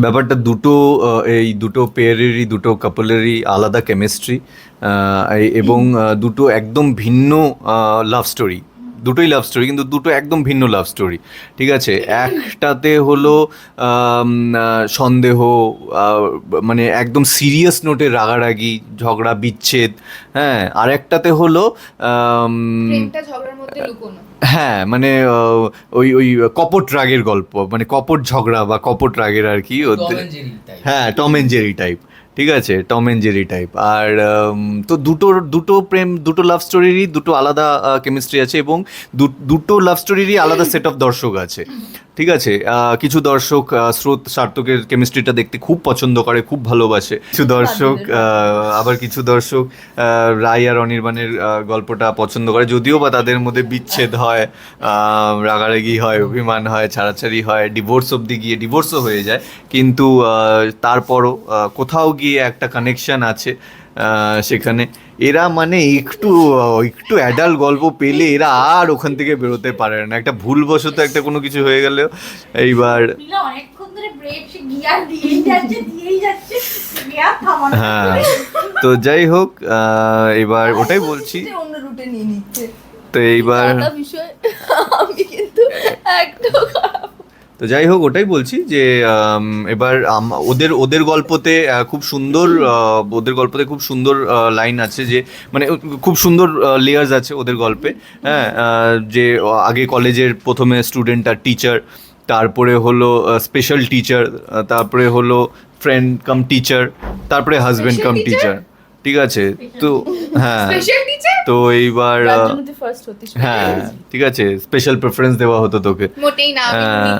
ব্যাপারটা দুটো এই দুটো পেয়ারেরই দুটো কাপলেরই আলাদা কেমিস্ট্রি এবং দুটো একদম ভিন্ন লাভ স্টোরি দুটোই লাভ স্টোরি কিন্তু দুটো একদম ভিন্ন লাভ স্টোরি ঠিক আছে? একটাতে হলো সন্দেহ মানে একদম সিরিয়াস নোটে রাগারাগি ঝগড়া বিচ্ছেদ হ্যাঁ? আর একটাতে হলো আম, প্রেমটা ঝগড়ার মধ্যে লুকোনো। হ্যাঁ মানে ওই ওই কপট রাগের গল্প মানে কপট ঝগড়া বা কপট রাগের আর কি। হ্যাঁ টম এন্ড জেরি টাইপ ঠিক আছে টম এন্ড জেরি টাইপ আর তো দুটো দুটো প্রেম, দুটো লাভ স্টোরিরই দুটো আলাদা কেমিস্ট্রি আছে এবং দুটো লাভ স্টোরিরই আলাদা সেট অফ দর্শক আছে। ঠিক আছে কিছু দর্শক স্রোত সার্থকের কেমিস্ট্রিটা দেখতে খুব পছন্দ করে খুব ভালোবাসে। কিছু দর্শক আবার কিছু দর্শক রায় আর অনির্বাণের গল্পটা পছন্দ করে যদিও বা তাদের মধ্যে বিচ্ছেদ হয় রাগারাগি হয় অভিমান হয় ছাড়াছাড়ি হয় ডিভোর্স অবধি গিয়ে ডিভোর্সও হয়ে যায়। কিন্তু তারপরও কোথাও গিয়ে একটা কানেকশন আছে সেখানে। এরা মানে একটু একটু অ্যাডাল্ট গল্প পেলে এরা আর ওখান থেকে বেরোতে পারে না। একটা ভুলবশত একটা কোনো কিছু হয়ে গেলেও এইবার হ্যাঁ তো যাই হোক এবার ওটাই বলছি। সে অন্য রুটে নিয়ে নিচ্ছে। তো এইবার বিষয় আমি কিন্তু একদম তো যাই হোক ওটাই বলছি যে এবার আম- ওদের ওদের গল্পতে খুব সুন্দর ওদের গল্পতে খুব সুন্দর লাইন আছে যে মানে খুব সুন্দর লেয়ার্স আছে ওদের গল্পে হ্যাঁ যে আগে কলেজের প্রথমে স্টুডেন্ট আর টিচার তারপরে হলো স্পেশাল টিচার তারপরে হলো ফ্রেন্ড কাম টিচার তারপরে হাজবেন্ড কাম টিচার ঠিক আছে? তো হ্যাঁ। তো এইবার হ্যাঁ ঠিক আছে স্পেশাল প্রেফারেন্স দেওয়া হতো তোকে। মোটেই না হ্যাঁ।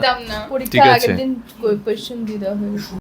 ঠিক আছে।